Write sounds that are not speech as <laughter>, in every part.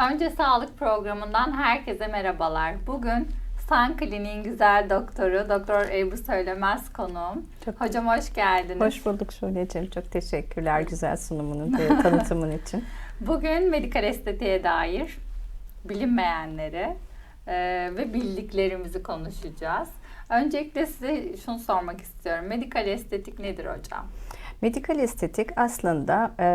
Önce sağlık programından herkese merhabalar. Bugün San Kliniğin güzel doktoru Doktor Ebru Söylemez konuğum. Çok- Hocam hoş geldiniz. Hoş bulduk Şule'cim. Çok teşekkürler güzel sunumunun ve <laughs> tanıtımın için. Bugün medikal estetiğe dair bilinmeyenleri e, ve bildiklerimizi konuşacağız. Öncelikle size şunu sormak istiyorum. Medikal estetik nedir hocam? Medikal estetik aslında e,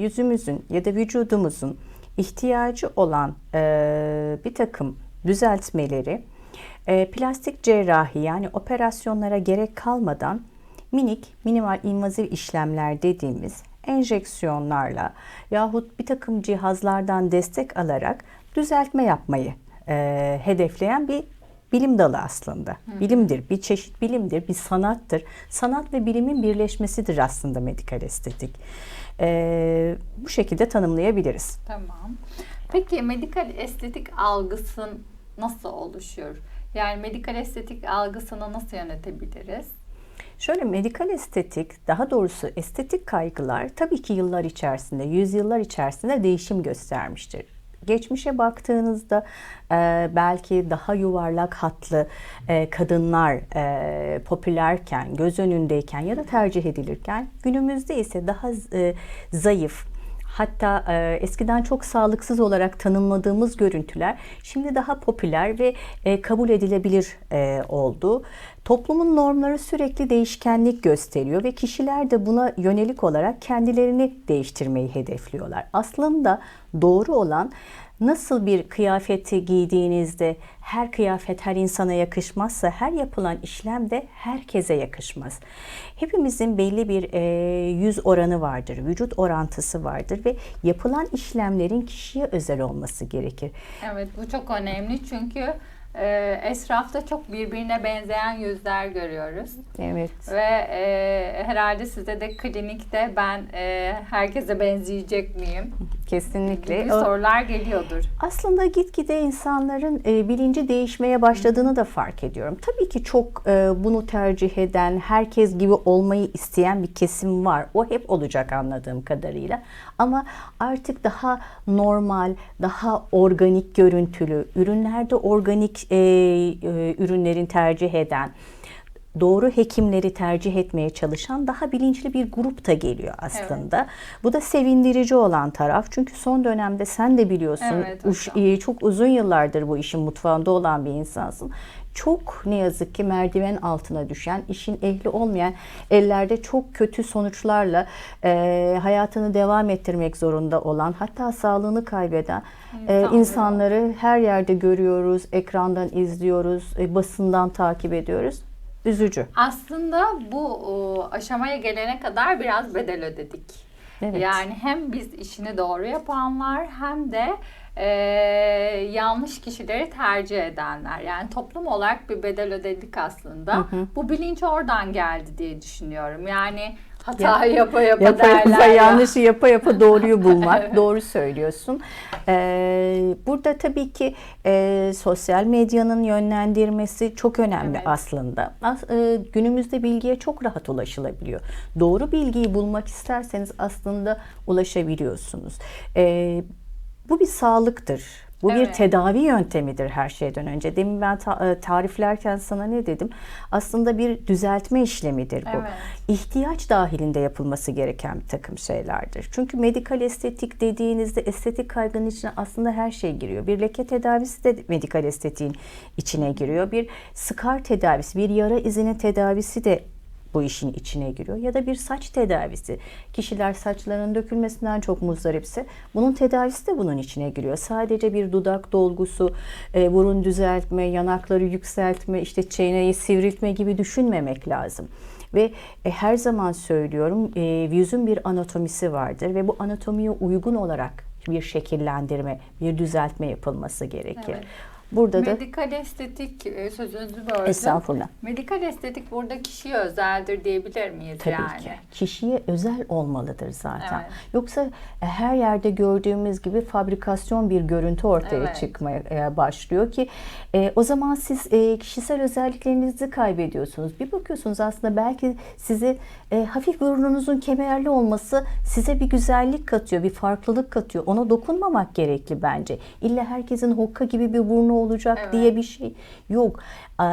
yüzümüzün ya da vücudumuzun ihtiyacı olan e, bir takım düzeltmeleri e, plastik cerrahi yani operasyonlara gerek kalmadan minik minimal invaziv işlemler dediğimiz enjeksiyonlarla yahut bir takım cihazlardan destek alarak düzeltme yapmayı e, hedefleyen bir bilim dalı aslında. Bilimdir, bir çeşit bilimdir, bir sanattır. Sanat ve bilimin birleşmesidir aslında medikal estetik. E, bu şekilde tanımlayabiliriz. Tamam. Peki medikal estetik algısı nasıl oluşuyor? Yani medikal estetik algısını nasıl yönetebiliriz? Şöyle medikal estetik, daha doğrusu estetik kaygılar tabii ki yıllar içerisinde, yüzyıllar içerisinde değişim göstermiştir. Geçmişe baktığınızda e, belki daha yuvarlak hatlı e, kadınlar e, popülerken, göz önündeyken ya da tercih edilirken günümüzde ise daha e, zayıf, Hatta e, eskiden çok sağlıksız olarak tanımladığımız görüntüler şimdi daha popüler ve e, kabul edilebilir e, oldu. Toplumun normları sürekli değişkenlik gösteriyor ve kişiler de buna yönelik olarak kendilerini değiştirmeyi hedefliyorlar. Aslında doğru olan nasıl bir kıyafeti giydiğinizde her kıyafet her insana yakışmazsa her yapılan işlem de herkese yakışmaz. Hepimizin belli bir e, yüz oranı vardır, vücut orantısı vardır ve yapılan işlemlerin kişiye özel olması gerekir. Evet bu çok önemli çünkü e, esrafta çok birbirine benzeyen yüzler görüyoruz. Evet. Ve e, herhalde size de klinikte ben e, herkese benzeyecek miyim? Kesinlikle. gibi sorular geliyordur. Aslında gitgide insanların e, bilinci değişmeye başladığını da fark ediyorum. Tabii ki çok e, bunu tercih eden, herkes gibi olmayı isteyen bir kesim var. O hep olacak anladığım kadarıyla. Ama artık daha normal, daha organik görüntülü, ürünlerde organik e, e, ürünlerin tercih eden, doğru hekimleri tercih etmeye çalışan daha bilinçli bir grup da geliyor aslında. Bu da sevindirici olan taraf. Çünkü son dönemde sen de biliyorsun Evet uş- e, çok uzun yıllardır bu işin mutfağında olan bir insansın. Çok ne yazık ki merdiven altına düşen, işin ehli olmayan ellerde çok kötü sonuçlarla e, hayatını devam ettirmek zorunda olan, hatta sağlığını kaybeden e, İnsanlar. insanları her yerde görüyoruz, ekrandan izliyoruz, e, basından takip ediyoruz. Üzücü. Aslında bu aşamaya gelene kadar biraz bedel ödedik. Evet. Yani hem biz işini doğru yapanlar hem de e, yanlış kişileri tercih edenler. Yani toplum olarak bir bedel ödedik aslında. Bu bilinç oradan geldi diye düşünüyorum. Yani hata yapa yapa, Yapa derler yapa ya. yanlışı yapa yapa <laughs> doğruyu bulmak. Evet. Doğru söylüyorsun. Ee, burada tabii ki e, sosyal medyanın yönlendirmesi çok önemli Evet. aslında. As- e, günümüzde bilgiye çok rahat ulaşılabiliyor. Doğru bilgiyi bulmak isterseniz aslında ulaşabiliyorsunuz. Ee, bu bir sağlıktır. Bu bir Evet. tedavi yöntemidir her şeyden önce. Demin ben ta- e, tariflerken sana ne dedim? Aslında bir düzeltme işlemidir bu Evet. ihtiyaç dahilinde yapılması gereken bir takım şeylerdir. Çünkü medikal estetik dediğinizde estetik kaygının içine aslında her şey giriyor. Bir leke tedavisi de medikal estetiğin içine giriyor. Bir skar tedavisi, bir yara izinin tedavisi de bu işin içine giriyor. Ya da bir saç tedavisi. Kişiler saçlarının dökülmesinden çok muzdaripse bunun tedavisi de bunun içine giriyor. Sadece bir dudak dolgusu, e, burun düzeltme, yanakları yükseltme, işte çeneyi sivriltme gibi düşünmemek lazım. Ve e, her zaman söylüyorum e, yüzün bir anatomisi vardır ve bu anatomiye uygun olarak bir şekillendirme, bir düzeltme yapılması gerekir. Evet. Burada da Medikal estetik e, sözünüzü böldüm. estağfurullah. Medikal estetik burada kişiye özeldir diyebilir miyiz Tabii yani? ki. Kişiye özel olmalıdır zaten. Evet. Yoksa e, her yerde gördüğümüz gibi fabrikasyon bir görüntü ortaya Evet. çıkmaya e, başlıyor ki o zaman siz kişisel özelliklerinizi kaybediyorsunuz. Bir bakıyorsunuz aslında belki size e, hafif burnunuzun kemerli olması size bir güzellik katıyor, bir farklılık katıyor. Ona dokunmamak gerekli bence. İlla herkesin hokka gibi bir burnu olacak Evet. diye bir şey yok. E,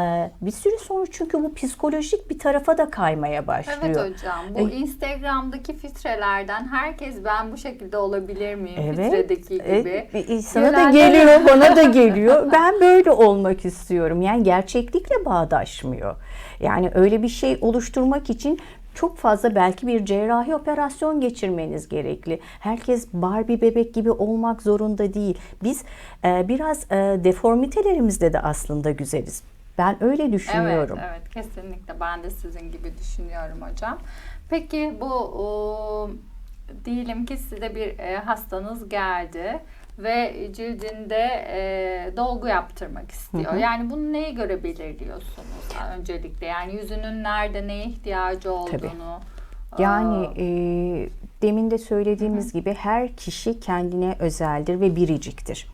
bir süre sonra çünkü bu psikolojik bir tarafa da kaymaya başlıyor. Evet hocam. Bu E, Instagram'daki filtrelerden herkes ben bu şekilde olabilir miyim? Evet. Filtredeki gibi. evet. E, Sana da geliyor, <laughs> bana da geliyor. Ben böyle olmak istiyorum. Yani gerçeklikle bağdaşmıyor. Yani öyle bir şey oluşturmak için çok fazla belki bir cerrahi operasyon geçirmeniz gerekli. Herkes Barbie bebek gibi olmak zorunda değil. Biz e, biraz e, deformitelerimizde de aslında güzeliz. Ben öyle düşünüyorum. Evet, evet kesinlikle ben de sizin gibi düşünüyorum hocam. Peki bu o, diyelim ki size bir e, hastanız geldi ve cildinde e, dolgu yaptırmak istiyor. Yani bunu neye göre belirliyorsunuz öncelikle? Yani yüzünün nerede neye ihtiyacı olduğunu. Yani aa, e, demin de söylediğimiz gibi her kişi kendine özeldir ve biriciktir.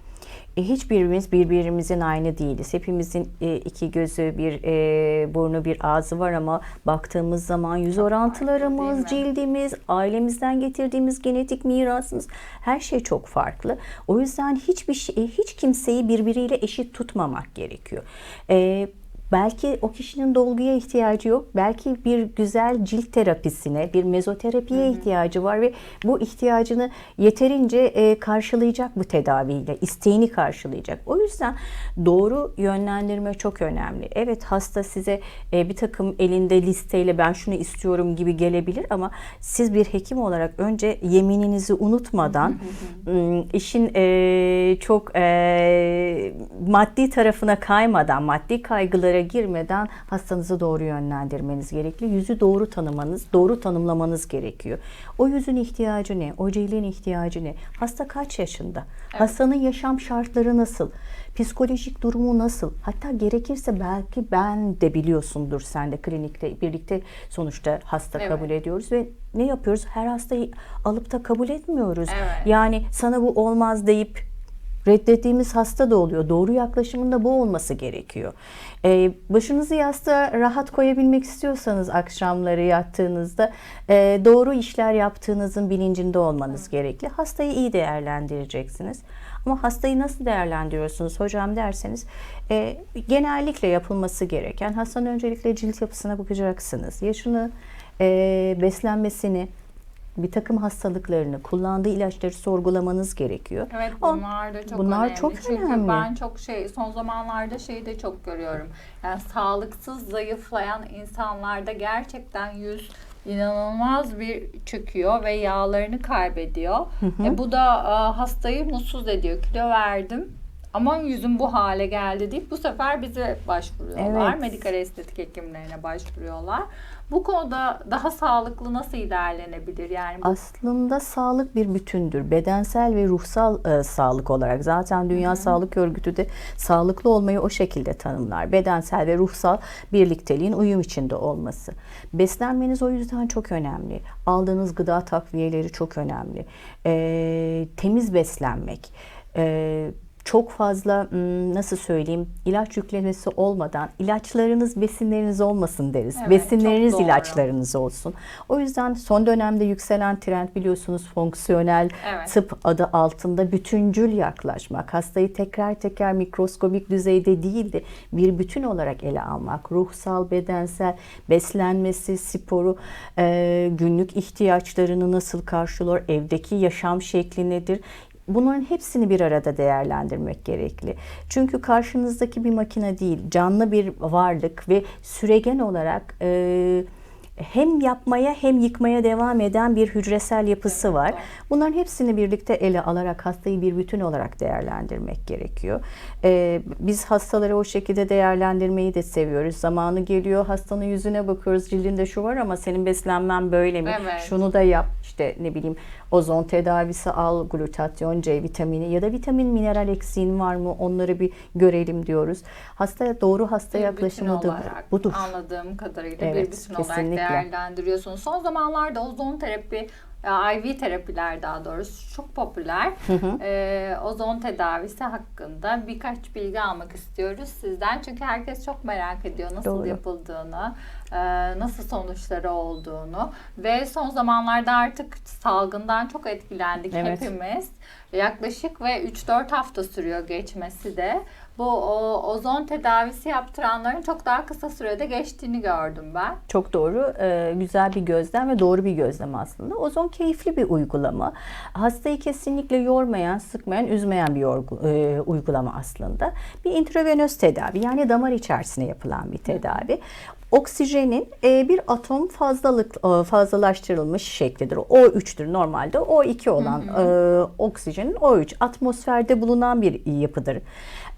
E, hiçbirimiz birbirimizin aynı değiliz. Hepimizin e, iki gözü, bir e, burnu, bir ağzı var ama baktığımız zaman yüz orantılarımız, cildimiz, ailemizden getirdiğimiz genetik mirasımız her şey çok farklı. O yüzden hiçbir şey, hiç kimseyi birbiriyle eşit tutmamak gerekiyor. E, Belki o kişinin dolguya ihtiyacı yok. Belki bir güzel cilt terapisine, bir mezoterapiye ihtiyacı var ve bu ihtiyacını yeterince e, karşılayacak bu tedaviyle, isteğini karşılayacak. O yüzden doğru yönlendirme çok önemli. Evet hasta size e, bir takım elinde listeyle ben şunu istiyorum gibi gelebilir ama siz bir hekim olarak önce yemininizi unutmadan işin e, çok e, maddi tarafına kaymadan, maddi kaygılara girmeden hastanızı doğru yönlendirmeniz gerekli. Yüzü doğru tanımanız, doğru tanımlamanız gerekiyor. O yüzün ihtiyacı ne? O cildin ihtiyacı ne? Hasta kaç yaşında? Hastanın yaşam şartları nasıl? Psikolojik durumu nasıl? Hatta gerekirse belki ben de biliyorsundur sen de klinikte birlikte sonuçta hasta Evet. kabul ediyoruz ve ne yapıyoruz? Her hastayı alıp da kabul etmiyoruz. Evet. Yani sana bu olmaz deyip reddettiğimiz hasta da oluyor. Doğru yaklaşımın da bu olması gerekiyor. Ee, başınızı yastığa rahat koyabilmek istiyorsanız akşamları yattığınızda e, doğru işler yaptığınızın bilincinde olmanız gerekli. Hastayı iyi değerlendireceksiniz. Ama hastayı nasıl değerlendiriyorsunuz hocam derseniz e, genellikle yapılması gereken hastanın öncelikle cilt yapısına bakacaksınız. Yaşını, e, beslenmesini, bir takım hastalıklarını, kullandığı ilaçları sorgulamanız gerekiyor. Evet bunlar da çok bunlar önemli. çok Çünkü önemli. ben çok şey son zamanlarda şeyi de çok görüyorum. Yani sağlıksız zayıflayan insanlarda gerçekten yüz inanılmaz bir çöküyor ve yağlarını kaybediyor. E, bu da e, hastayı mutsuz ediyor. Kilo verdim ama yüzüm bu hale geldi deyip bu sefer bize başvuruyorlar. Evet. Medikal estetik hekimlerine başvuruyorlar. Bu konuda daha sağlıklı nasıl ilerlenebilir? Yani bu Aslında sağlık bir bütündür. Bedensel ve ruhsal e, sağlık olarak. Zaten Dünya Sağlık Örgütü de sağlıklı olmayı o şekilde tanımlar. Bedensel ve ruhsal birlikteliğin uyum içinde olması. Beslenmeniz o yüzden çok önemli. Aldığınız gıda takviyeleri çok önemli. E, temiz beslenmek. E, çok fazla nasıl söyleyeyim ilaç yüklemesi olmadan ilaçlarınız besinleriniz olmasın deriz. Evet, Besinleriniz ilaçlarınız olsun. O yüzden son dönemde yükselen trend biliyorsunuz fonksiyonel Evet. tıp adı altında bütüncül yaklaşmak. Hastayı tekrar tekrar mikroskobik düzeyde değil de bir bütün olarak ele almak. Ruhsal, bedensel, beslenmesi, sporu, e, günlük ihtiyaçlarını nasıl karşılıyor, evdeki yaşam şekli nedir? Bunların hepsini bir arada değerlendirmek gerekli. Çünkü karşınızdaki bir makine değil, canlı bir varlık ve süregen olarak e, hem yapmaya hem yıkmaya devam eden bir hücresel yapısı var. Bunların hepsini birlikte ele alarak hastayı bir bütün olarak değerlendirmek gerekiyor. Ee, biz hastaları o şekilde değerlendirmeyi de seviyoruz. Zamanı geliyor hastanın yüzüne bakıyoruz cildinde şu var ama senin beslenmen böyle mi? Evet. Şunu da yap işte ne bileyim ozon tedavisi al, glutatyon, C vitamini ya da vitamin mineral eksiğin var mı onları bir görelim diyoruz. Hastaya doğru hasta Bir yaklaşımı da olarak budur. anladığım kadarıyla Evet, bir bütün olarak kesinlikle. Değerlendiriyorsunuz. Son zamanlarda ozon terapi e, IV terapiler daha doğrusu çok popüler. E, ozon tedavisi hakkında birkaç bilgi almak istiyoruz sizden. Çünkü herkes çok merak ediyor nasıl Doğru. yapıldığını, e, nasıl sonuçları olduğunu ve son zamanlarda artık salgından çok etkilendik Evet. hepimiz. Yaklaşık ve 3-4 hafta sürüyor geçmesi de. Bu o, ozon tedavisi yaptıranların çok daha kısa sürede geçtiğini gördüm ben. Çok doğru. Ee, güzel bir gözlem ve doğru bir gözlem aslında. Ozon keyifli bir uygulama. Hastayı kesinlikle yormayan, sıkmayan, üzmeyen bir yorgu- e, uygulama aslında. Bir intravenöz tedavi yani damar içerisine yapılan bir tedavi. Oksijenin e, bir atom fazlalık e, fazlalaştırılmış şeklidir. O3'tür normalde. O2 olan e, oksijenin O3 atmosferde bulunan bir yapıdır.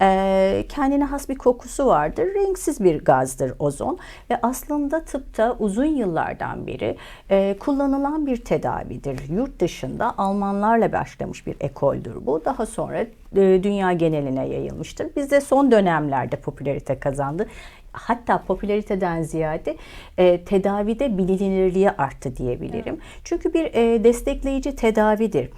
E, kendine has bir kokusu vardır. Renksiz bir gazdır ozon ve aslında tıpta uzun yıllardan beri e, kullanılan bir tedavidir. Yurt dışında Almanlarla başlamış bir ekoldür bu. Daha sonra e, dünya geneline yayılmıştır. Bizde son dönemlerde popülarite kazandı. Hatta popülariteden ziyade e, tedavide bilinirliği arttı diyebilirim. Çünkü bir e, destekleyici tedavidir.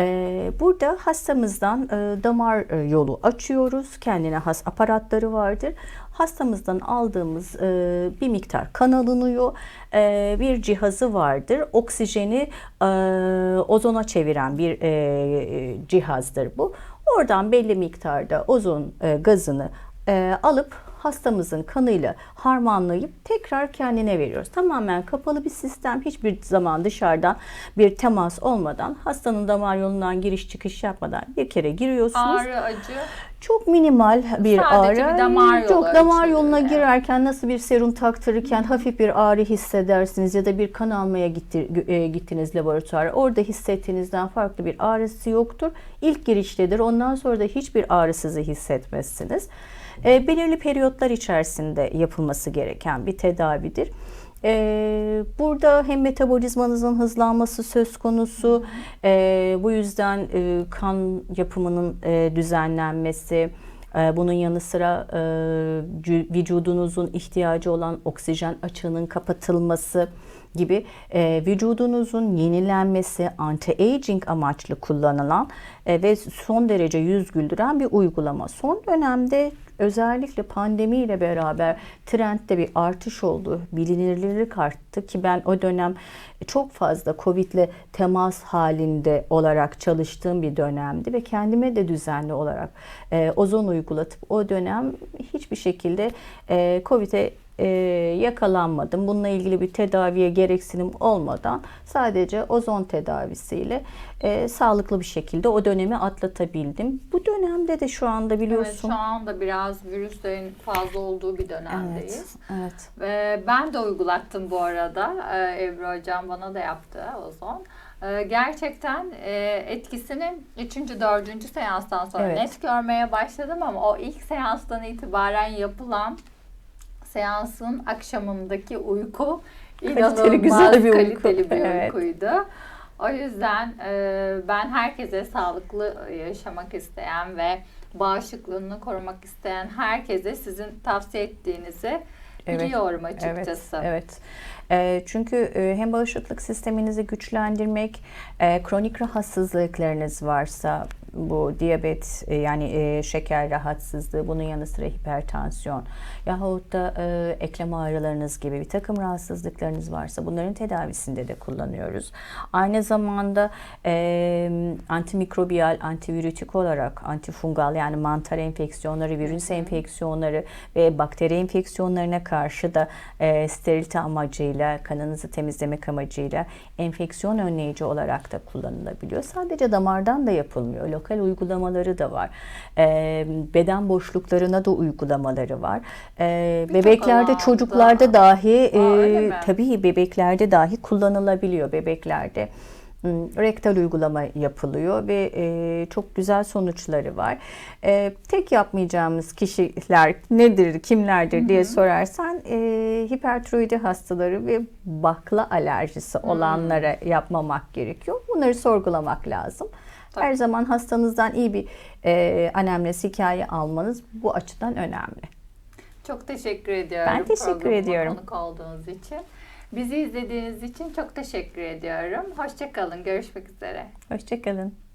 Ee, Burada hastamızdan e, damar e, yolu açıyoruz. Kendine has aparatları vardır. Hastamızdan aldığımız e, bir miktar kan alınıyor. E, Bir cihazı vardır. Oksijeni e, ozona çeviren bir e, cihazdır bu. Oradan belli miktarda ozon e, gazını e, alıp hastamızın kanıyla harmanlayıp tekrar kendine veriyoruz. Tamamen kapalı bir sistem. Hiçbir zaman dışarıdan bir temas olmadan hastanın damar yolundan giriş çıkış yapmadan bir kere giriyorsunuz. Ağrı, acı. Çok minimal bir Sadece ağrı. bir damar yolu Çok damar yoluna yani. girerken nasıl bir serum taktırırken hafif bir ağrı hissedersiniz ya da bir kan almaya gitti, e, gittiniz laboratuvara. Orada hissettiğinizden farklı bir ağrısı yoktur. İlk giriştedir. Ondan sonra da hiçbir ağrısızı hissetmezsiniz. E, belirli periyotlar içerisinde yapılması gereken bir tedavidir. E, burada hem metabolizmanızın hızlanması söz konusu, e, bu yüzden e, kan yapımının e, düzenlenmesi, e, bunun yanı sıra e, vücudunuzun ihtiyacı olan oksijen açığının kapatılması gibi e, vücudunuzun yenilenmesi, anti-aging amaçlı kullanılan e, ve son derece yüz güldüren bir uygulama. Son dönemde özellikle pandemiyle beraber trendde bir artış oldu. Bilinirlik arttı ki ben o dönem çok fazla Covid'le temas halinde olarak çalıştığım bir dönemdi ve kendime de düzenli olarak e, ozon uygulatıp o dönem hiçbir şekilde e, Covid'e e, yakalanmadım. Bununla ilgili bir tedaviye gereksinim olmadan sadece ozon tedavisiyle e, sağlıklı bir şekilde o dönemi atlatabildim. Bu dönemde de şu anda Evet, biliyorsun. şu anda biraz virüslerin fazla olduğu bir dönemdeyiz. evet. Ve ben de uygulattım bu arada. Ee, Ebru Hocam bana da yaptı ozon. Ee, gerçekten e, etkisini 3. 4. seanstan sonra Evet. net görmeye başladım ama o ilk seanstan itibaren yapılan seansın akşamındaki uyku inanılmaz güzel bir uyku. kaliteli bir Evet. uykuydu. O yüzden e, ben herkese sağlıklı yaşamak isteyen ve bağışıklığını korumak isteyen herkese sizin tavsiye ettiğinizi Evet, biliyorum açıkçası. Evet, evet. E, çünkü e, hem bağışıklık sisteminizi güçlendirmek, e, kronik rahatsızlıklarınız varsa bu diyabet e, yani e, şeker rahatsızlığı, bunun yanı sıra hipertansiyon yahut da e, eklem ağrılarınız gibi bir takım rahatsızlıklarınız varsa bunların tedavisinde de kullanıyoruz. Aynı zamanda e, antimikrobiyal, antivirütik olarak antifungal yani mantar enfeksiyonları, virüs enfeksiyonları ve bakteri enfeksiyonlarına karşı da e, sterilite amacıyla, kanınızı temizlemek amacıyla enfeksiyon önleyici olarak da kullanılabiliyor. Sadece damardan da yapılmıyor. Lokal uygulamaları da var. Ee, beden boşluklarına da uygulamaları var. Birçok bebeklerde, alanda. çocuklarda dahi Aa, e, tabii bebeklerde dahi kullanılabiliyor. Bebeklerde m, rektal uygulama yapılıyor ve e, çok güzel sonuçları var. E, tek yapmayacağımız kişiler nedir, kimlerdir diye sorarsan e, hipertiroidi hastaları ve bakla alerjisi olanlara yapmamak gerekiyor. Bunları sorgulamak lazım. Her zaman hastanızdan iyi bir e, anemnez hikaye almanız bu açıdan önemli. Çok teşekkür ediyorum. Ben teşekkür programıma ediyorum. konuk olduğunuz için. Bizi izlediğiniz için çok teşekkür ediyorum. Hoşçakalın. Görüşmek üzere. Hoşçakalın.